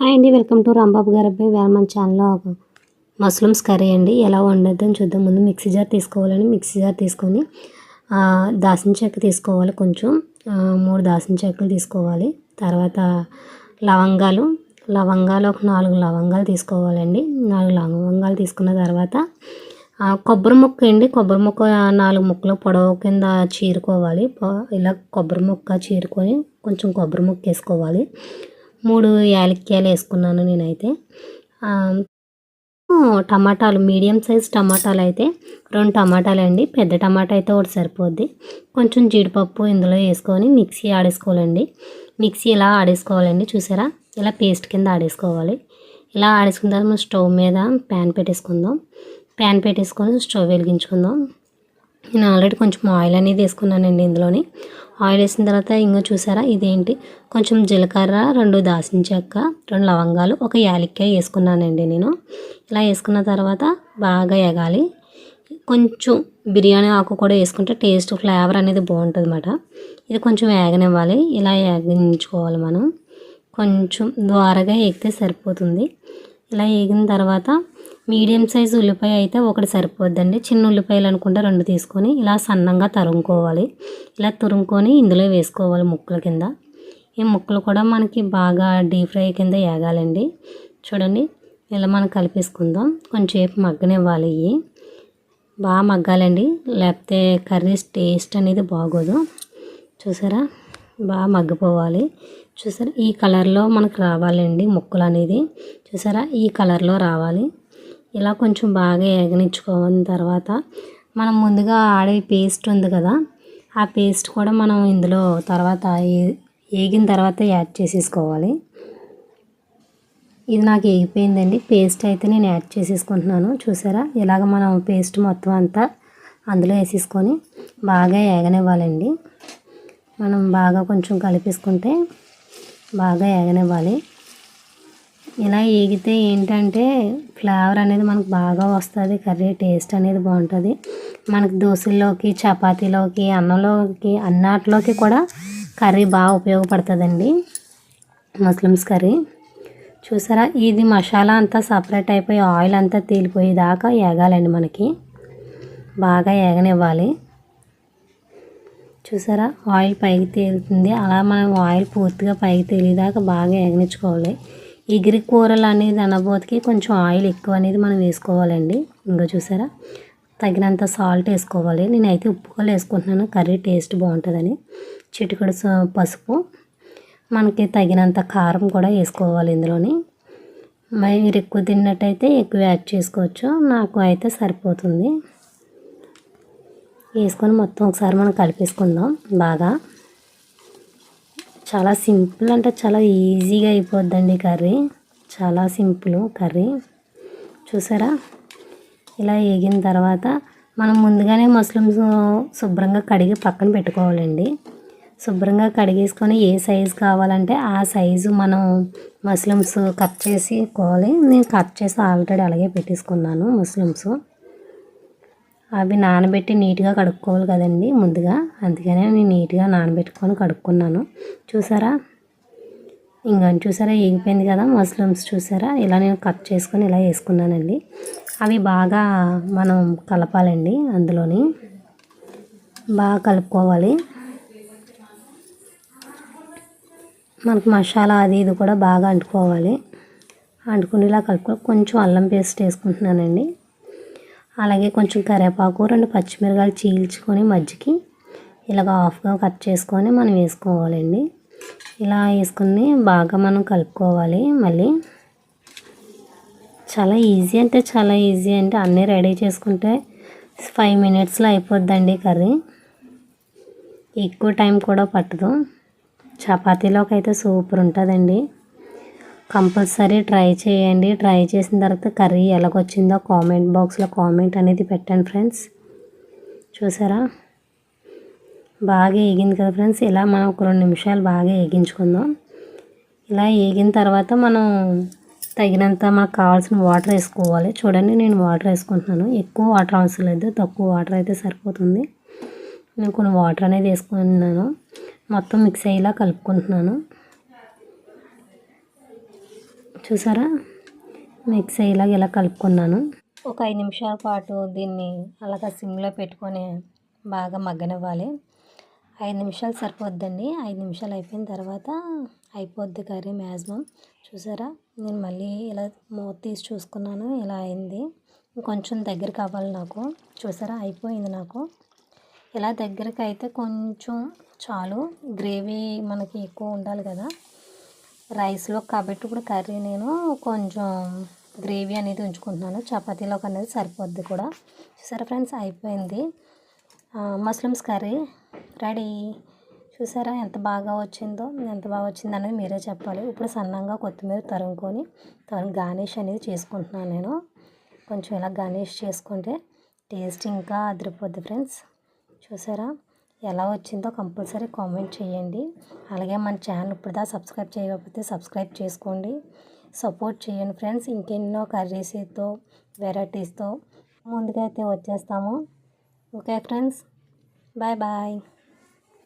Hi అండి welcome to Rambabu గారు అబ్బాయి. వేల మన ఛానల్లో ఒక కర్రీ అండి. ఎలా వండొద్దని చూద్దాం. ముందు మిక్సీ జార్ తీసుకోవాలని మిక్సీ జార్ తీసుకొని దాసిన చెక్క తీసుకోవాలి కొంచెం. మూడు దాసిన చెక్కలు తీసుకోవాలి. తర్వాత లవంగాలు లవంగాలు ఒక నాలుగు లవంగాలు తీసుకోవాలండి. నాలుగు లవంగాలు తీసుకున్న తర్వాత కొబ్బరి ముక్క అండి. కొబ్బరి ముక్క నాలుగు ముక్కలు పొడవు కింద చీరుకోవాలి. ఇలా కొబ్బరి ముక్క చీరుకొని కొంచెం కొబ్బరి ముక్క వేసుకోవాలి. మూడు యాలక్కాయలు వేసుకున్నాను నేనైతే. టమాటాలు మీడియం సైజ్ టమాటాలు అయితే రెండు టమాటాలు అండి. పెద్ద టమాటా అయితే ఒకటి సరిపోద్ది. కొంచెం జీడిపప్పు ఇందులో వేసుకొని మిక్సీ ఆడేసుకోవాలండి. మిక్సీ ఇలా ఆడేసుకోవాలండి చూసారా? ఇలా పేస్ట్ కింద ఆడేసుకోవాలి. ఇలా ఆడేసుకున్న తర్వాత మనం స్టవ్ మీద ప్యాన్ పెట్టేసుకుందాం. ప్యాన్ పెట్టేసుకొని స్టవ్ వెలిగించుకుందాం. నేను ఆల్రెడీ కొంచెం ఆయిల్ అనేది వేసుకున్నానండి ఇందులోని. ఆయిల్ వేసిన తర్వాత ఇంకా చూసారా ఇదేంటి? కొంచెం జీలకర్ర రెండు దాల్చిన చెక్క రెండు లవంగాలు ఒక యాలక్కాయ వేసుకున్నానండి నేను. ఇలా వేసుకున్న తర్వాత బాగా ఎగాలి. కొంచెం బిర్యానీ ఆకు కూడా వేసుకుంటే టేస్ట్ ఫ్లేవర్ అనేది బాగుంటుంది అన్నమాట ఇది కొంచెం వేగనివ్వాలి. ఇలా వేగించుకోవాలి మనం. కొంచెం ద్వారగా ఎగితే సరిపోతుంది. ఇలా వేగిన తర్వాత మీడియం సైజు ఉల్లిపాయ అయితే ఒకటి సరిపోద్దండి. చిన్న ఉల్లిపాయలు అనుకుంటే రెండు తీసుకొని ఇలా సన్నంగా తరుముకోవాలి. ఇలా తురుముకొని ఇందులో వేసుకోవాలి ముక్కల కింద. ఈ ముక్కలు కూడా మనకి బాగా డీప్ ఫ్రై కింద వేగాలండి చూడండి ఇలా మనం కలిపేసుకుందాం. కొంచెంసేపు మగ్గనివ్వాలి ఇవి. బాగా మగ్గాలండి. లేకపోతే కర్రీస్ టేస్ట్ అనేది బాగోదు. చూసారా? బాగా మగ్గిపోవాలి. చూసారా? ఈ కలర్లో మనకు రావాలండి ముక్కలు అనేది చూసారా? ఈ కలర్లో రావాలి. ఇలా కొంచెం బాగా ఏగనిచ్చుకోవాల తర్వాత మనం ముందుగా ఆడే పేస్ట్ ఉంది కదా ఆ పేస్ట్ కూడా మనం ఇందులో తర్వాత ఏ- ఏగిన తర్వాత యాడ్ చేసేసుకోవాలి. ఇది నాకు ఏగిపోయిందండి. పేస్ట్ అయితే నేను యాడ్ చేసేసుకుంటున్నాను. చూసారా? ఇలాగ మనం పేస్ట్ మొత్తం అంతా అందులో వేసేసుకొని బాగా ఏగనివ్వాలండి. మనం బాగా కొంచెం కలిపేసుకుంటే బాగా ఏగనివ్వాలి ఇలా ఏగితే ఏంటంటే ఫ్లేవర్ అనేది మనకు బాగా వస్తుంది కర్రీ టేస్ట్ అనేది బాగుంటుంది. మనకు దోశల్లోకి చపాతీలోకి అన్నంలోకి అన్నాటిలోకి కూడా కర్రీ బాగా ఉపయోగపడుతుందండి. Muslims curry. చూసారా? ఇది మసాలా అంతా సపరేట్ అయిపోయి ఆయిల్ అంతా తేలిపోయేదాకా ఏగాలండి మనకి. బాగా ఏగనివ్వాలి చూసారా? ఆయిల్ పైకి తేలుతుంది. అలా మనం ఆయిల్ పూర్తిగా పైకి తేలిదాకా బాగా ఎగనిచ్చుకోవాలి. ఎగిరి కూరలు అనేది అనబోతికి కొంచెం ఆయిల్ ఎక్కువ అనేది మనం వేసుకోవాలండి. ఇంకా చూసారా? తగినంత సాల్ట్ వేసుకోవాలి. నేనైతే ఉప్పు కూడా వేసుకుంటున్నాను. కర్రీ టేస్ట్ బాగుంటుందని. చిటికడు పసుపు. మనకి తగినంత కారం కూడా వేసుకోవాలి ఇందులోని. మరి మీరు ఎక్కువ తిన్నట్టయితే ఎక్కువ యాడ్ చేసుకోవచ్చు. నాకు అయితే సరిపోతుంది. వేసుకొని మొత్తం ఒకసారి మనం కలిపేసుకుందాం బాగా. చాలా సింపుల్ అంటే చాలా ఈజీగా అయిపోద్దండి కర్రీ. చాలా సింపుల్ కర్రీ. చూసారా? ఇలా వేగిన తర్వాత మనం ముందుగానే మష్రూమ్స్ శుభ్రంగా కడిగి పక్కన పెట్టుకోవాలండి. శుభ్రంగా కడిగేసుకొని ఏ సైజు కావాలంటే ఆ సైజు మనం మష్రూమ్స్ కట్ చేసి కోవాలి. నేను కట్ చేసి ఆల్రెడీ అలాగే పెట్టేసుకున్నాను మష్రూమ్స్. అవి నానబెట్టి నీట్గా కడుక్కోవాలి కదండి ముందుగా. అందుకనే నేను నీట్గా నానబెట్టుకొని కడుక్కున్నాను. చూసారా? ఇంకా చూసారా? ఏగిపోయింది కదా మష్రూమ్స్ చూసారా? ఇలా నేను కట్ చేసుకొని ఇలా వేసుకున్నానండి. అవి బాగా మనం కలపాలండి అందులోని. బాగా కలుపుకోవాలి. మనకు మసాలా అది ఇది కూడా బాగా అంటుకోవాలి. అంటుకునేలా కలుపుకో కొంచెం అల్లం పేస్ట్ వేసుకుంటున్నానండి. అలాగే కొంచెం కరివేపాకు రెండు పచ్చిమిరకాయలు చీల్చుకొని మజ్జికి ఇలాగ హాఫ్గా కట్ చేసుకొని మనం వేసుకోవాలండి. ఇలా వేసుకుని బాగా మనం కలుపుకోవాలి. మళ్ళీ చాలా ఈజీ అంటే చాలా ఈజీ అంటే అన్నీ రెడీ చేసుకుంటే ఫైవ్ మినిట్స్లో అయిపోద్దండి కర్రీ. ఎక్కువ టైం కూడా పట్టదు. చపాతీలోకి అయితే సూపర్ ఉంటుందండి. కంపల్సరీ ట్రై చేయండి. ట్రై చేసిన తర్వాత కర్రీ ఎలాగొచ్చిందో కామెంట్ బాక్స్లో కామెంట్ అనేది పెట్టండి ఫ్రెండ్స్. చూసారా? బాగా వేగింది కదా ఫ్రెండ్స్. ఇలా మనం ఒక రెండు నిమిషాలు బాగా వేగించుకుందాం ఇలా వేగిన తర్వాత మనం తగినంత మనకు కావాల్సిన వాటర్ వేసుకోవాలి. చూడండి నేను వాటర్ వేసుకుంటున్నాను. ఎక్కువ వాటర్ అవసరం లేదు. తక్కువ వాటర్ అయితే సరిపోతుంది. నేను కొన్ని వాటర్ అనేది వేసుకున్నాను. మొత్తం మిక్స్ అయ్యేలా కలుపుకుంటున్నాను. చూసారా? మిక్స్ అయ్యేలాగా ఇలా కలుపుకున్నాను? ఒక ఐదు నిమిషాల పాటు దీన్ని అలాగా సిమ్లో పెట్టుకొని బాగా మగ్గనివ్వాలి. ఐదు నిమిషాలు సరిపోద్దండి. ఐదు నిమిషాలు అయిపోయిన తర్వాత అయిపోద్ది కర్రీ మ్యాక్సిమం. చూసారా? నేను మళ్ళీ ఇలా మూత తీసి చూసుకున్నాను. ఇలా అయింది. కొంచెం దగ్గర కావాలి నాకు. చూసారా? అయిపోయింది నాకు. ఇలా దగ్గరికి అయితే కొంచెం చాలు. గ్రేవీ మనకి ఎక్కువ ఉండాలి కదా. రైస్లో కాబట్టి ఇప్పుడు కర్రీ నేను కొంచెం గ్రేవీ అనేది ఉంచుకుంటున్నాను. చపాతీలోకి అనేది సరిపోద్ది కూడా. చూసారా ఫ్రెండ్స్? అయిపోయింది. Muslims curry ready. చూసారా ఎంత బాగా వచ్చిందో ఎంత బాగా వచ్చిందో అనేది మీరే చెప్పాలి. ఇప్పుడు సన్నంగా కొత్తిమీర తరుముకొని తరుము గార్నిష్ అనేది చేసుకుంటున్నాను నేను. కొంచెం ఇలా గార్నిష్ చేసుకుంటే టేస్ట్ ఇంకా అదిరిపోద్ది ఫ్రెండ్స్. చూసారా? ఎలా వచ్చిందో కంపల్సరీ కామెంట్ చేయండి. అలాగే మన ఛానల్ ఇప్పుడుదా సబ్స్క్రైబ్ చేయకపోతే సబ్స్క్రైబ్ చేసుకోండి. సపోర్ట్ చేయండి ఫ్రెండ్స్. ఇంకెన్నో కర్రీస్తో వెరైటీస్తో ముందుకైతే వచ్చేస్తాము. Okay friends. Bye bye.